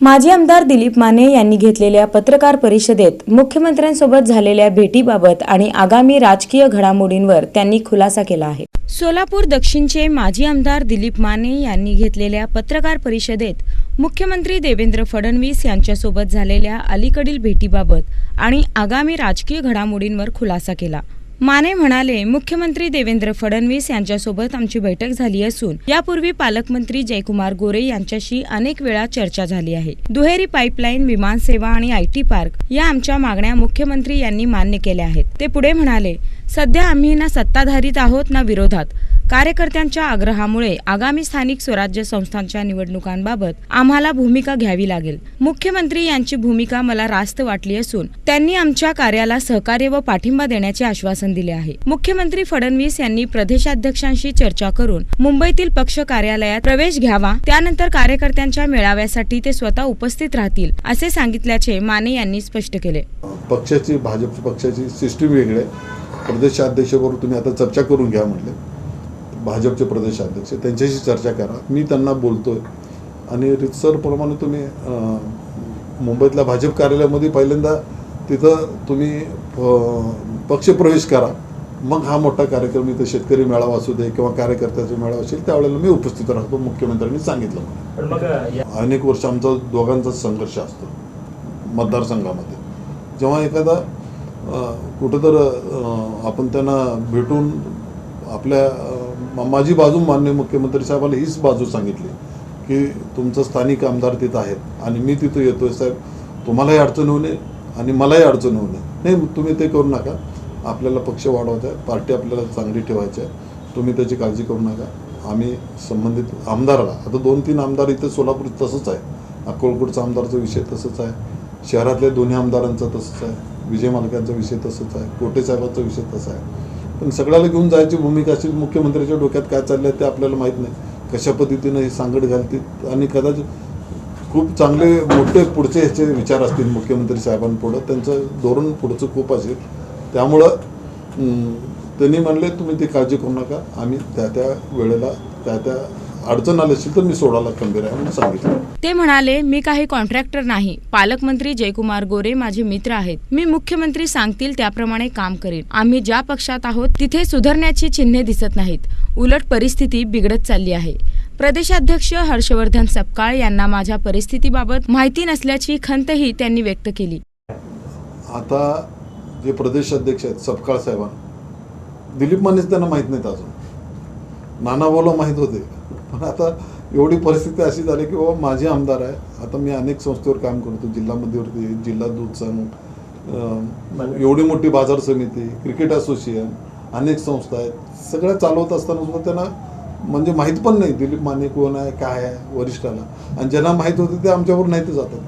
माजी आमदार दिलीप माने यांनी घेतलेल्या पत्रकार परिषदेत मुख्यमंत्र्यांसोबत झालेल्या भेटीबाबत आणि आगामी राजकीय घडामोडींवर त्यांनी खुलासा केला आहे. सोलापूर दक्षिणचे माजी आमदार दिलीप माने यांनी घेतलेल्या पत्रकार परिषदेत मुख्यमंत्री देवेंद्र फडणवीस यांच्यासोबत झालेल्या अलीकडील भेटीबाबत आणि आगामी राजकीय घडामोडींवर खुलासा केला. माने म्हणाले मुख्यमंत्री देवेंद्र फडणवीस यांच्यासोबत आमची बैठक झाली असून यापूर्वी पालकमंत्री जयकुमार गोरे यांच्याशी अनेक वेळा चर्चा झाली आहे. दुहेरी पाईपलाईन विमानसेवा आणि आय टी पार्क या आमच्या मागण्या मुख्यमंत्री यांनी मान्य केल्या आहेत. ते पुढे म्हणाले सध्या आम्ही ना सत्ताधारीत आहोत ना विरोधात. कार्यकर्त्यांच्या आग्रहामुळे आगामी स्थानिक स्वराज्य संस्थांच्या निवडणुकांबाबत आम्हाला भूमिका घ्यावी लागेल. मुख्यमंत्री यांची भूमिका मला रास्त वाटली असून त्यांनी आमच्या कार्याला सहकार्य व पाठिंबा देण्याचे आश्वासन दिले आहे. मुख्यमंत्री फडणवीस यांनी प्रदेशाध्यक्षांशी चर्चा करून मुंबईतील पक्ष कार्यालयात प्रवेश घ्यावा त्यानंतर कार्यकर्त्यांच्या मेळाव्यासाठी ते स्वतः उपस्थित राहतील असे सांगितल्याचे माने यांनी स्पष्ट केले. पक्षाची भाजप पक्षाची सिस्टीम वेगळी प्रदेशाध्यक्षाबरोबर तुम्ही आता चर्चा करून घ्या म्हटले भाजपचे प्रदेशाध्यक्ष त्यांच्याशी चर्चा करा. मी त्यांना बोलतोय. आणि रितसरप्रमाणे तुम्ही मुंबईतल्या भाजप कार्यालयामध्ये पहिल्यांदा तिथं तुम्ही पक्षप्रवेश करा. मग हा मोठा कार्यक्रम इथं शेतकरी मेळावा असू दे किंवा कार्यकर्त्याचा मेळावा असेल त्यावेळेला मी उपस्थित राहतो मुख्यमंत्र्यांनी सांगितलं मला. अनेक वर्ष आमचा दोघांचा संघर्ष असतो मतदारसंघामध्ये. जेव्हा एखादा अ, कुठं तर अ, आपण त्यांना भेटून आपल्या माझी बाजू माननीय मुख्यमंत्री साहेबांना हीच बाजू सांगितली की तुमचं स्थानिक आमदार तिथं आहेत आणि मी तिथं येतोय साहेब. तुम्हालाही अडचण होऊ नये आणि मलाही अडचण होऊ नये. नाही तुम्ही ते करू नका. आपल्याला पक्ष वाढवायचा आहे पार्टी आपल्याला चांगली ठेवायची आहे. तुम्ही त्याची काळजी करू नका. आम्ही संबंधित आमदाराला आता दोन तीन आमदार इथे सोलापूर तसंच आहे. अक्कलकोटचा आमदारचा विषय तसंच आहे. शहरातल्या दोन्ही आमदारांचा तसंच आहे. विजय मालकांचा विषय तसंच आहे. कोटे साहेबांचा विषय तसा आहे. पण सगळ्याला घेऊन जायची भूमिका असेल मुख्यमंत्र्याच्या डोक्यात काय चाललंय ते आपल्याला माहीत नाही. कशा पद्धतीनं हे सांगड घालतील? आणि कदाचित खूप चांगले मोठे पुढचे ह्याचे विचार असतील मुख्यमंत्री साहेबांपुढं. त्यांचं धोरण पुढचं खूप असेल. त्यामुळं त्यांनी म्हणले तुम्ही ती काळजी करू नका. आम्ही त्या त्या वेळेला त्या त्या अडचण आली असेल तर मी सोडायला खंबीर आहे म्हणून सांगितलं. ते म्हणाले मी काही कॉन्ट्रॅक्टर नाही. पालकमंत्री जयकुमार गोरे माझे मित्र आहेत. मी मुख्यमंत्री सांगतील त्याप्रमाणे काम करेन. आम्ही ज्या पक्षात आहोत तिथे सुधारण्याची चिन्हे दिसत नाहीत. उलट परिस्थिती बिघडत चालली आहे. प्रदेशाध्यक्ष हर्षवर्धन सपकाळ यांना माझ्या परिस्थितीबाबत माहिती नसल्याची खंतही त्यांनी व्यक्त केली. आता जे प्रदेशाध्यक्ष आहेत सपकाळ साहेबांना दिलीप मानेच त्यांना माहीत नाहीत अजून. नाना बोला माहीत होते. पण आता एवढी परिस्थिती अशी झाली की बाबा माझे आमदार आहे. आता मी अनेक संस्थेवर काम करतो. जिल्हा मध्यवर्ती जिल्हा दूध संघ एवढी मोठी बाजार समिती क्रिकेट असोसिएशन अनेक संस्था आहेत. सगळ्या चालवत असताना सुद्धा त्यांना म्हणजे माहीत पण नाही दिलीप माने कोण आहे काय आहे वरिष्ठाला. आणि ज्यांना माहीत होते ते आमच्यावर नाहीत जातात.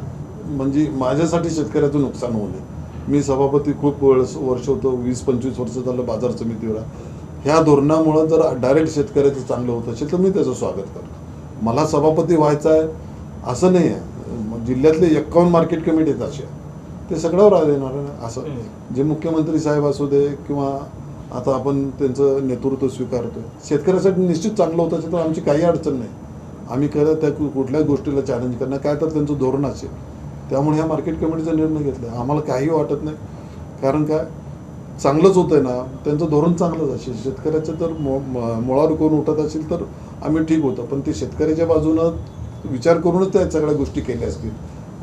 म्हणजे माझ्यासाठी शेतकऱ्याचं नुकसान होऊ नये. मी सभापती खूप वर्ष वर्ष होतो वीस पंचवीस वर्ष झालं बाजार समितीवर. ह्या धोरणामुळं जर डायरेक्ट शेतकऱ्याचं चांगलं होत असेल तर मी त्याचं स्वागत करतो. मला सभापती व्हायचं आहे असं नाही आहे. जिल्ह्यातले एक्कावन्न मार्केट कमिटी आहेत असे. ते सगळ्यावर येणार आहे असं. जे मुख्यमंत्री साहेब असू दे किंवा आता आपण त्यांचं नेतृत्व स्वीकारतोय. शेतकऱ्यासाठी निश्चित चांगलं होत असेल तर आमची काही अडचण नाही. आम्ही खरं त्या कु- कुठल्याच गोष्टीला चॅलेंज करणं काय तर त्यांचं धोरण असेल. त्यामुळे ह्या मार्केट कमिटीचा निर्णय घेतला. आम्हाला काही वाटत नाही. कारण काय? चांगलंच होतं आहे ना त्यांचं धोरण चांगलंच असेल. शेतकऱ्याचं जर मो- म- मुळावर कोण उठत असेल तर आम्ही ठीक होतं. पण ते शेतकऱ्याच्या बाजूनं विचार करूनच त्या सगळ्या गोष्टी केल्या असतील.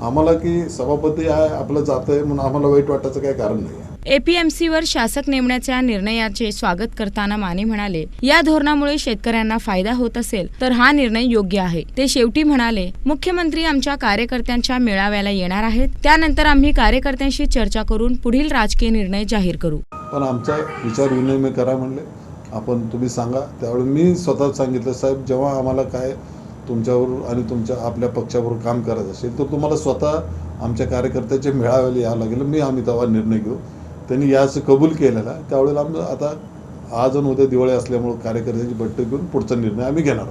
आम्हाला की सभापती आहे आपलं जात आहे म्हणून आम्हाला वाईट वाटायचं काही कारण नाही आहे. एपीएमसीवर शासक नेमण्याच्या निर्णयाचे स्वागत करताना माने म्हणाले या धोरणामुळे शेतकऱ्यांना फायदा होत असेल तर हा निर्णय योग्य आहे. ते शेवटी म्हणाले मुख्यमंत्री आमच्या कार्यकर्त्यांच्या मेळाव्याला येणार आहेत. त्यानंतर आम्ही कार्यकर्त्यांशी चर्चा करून पुढील राजकीय निर्णय जाहीर करू. पण आमचा विचार विनिमय करा म्हणले. आपण तुम्ही सांगा. त्यावेळी मी स्वतः सांगितलं साहेब जेव्हा आम्हाला काय तुमच्यावर आणि तुमच्या आपल्या पक्षावर काम करायचं असेल तर तुम्हाला स्वतः आमच्या कार्यकर्त्याचे मेळाव्याला यावं लागेल. मी आम्ही तेव्हा निर्णय घेऊ. त्यांनी याच कबूल केलेला. त्यावेळेला आम्ही आता आज आणि उद्या दिवाळी असल्यामुळं कार्यकर्त्यांची बैठक घेऊन पुढचा निर्णय आम्ही घेणार आहोत.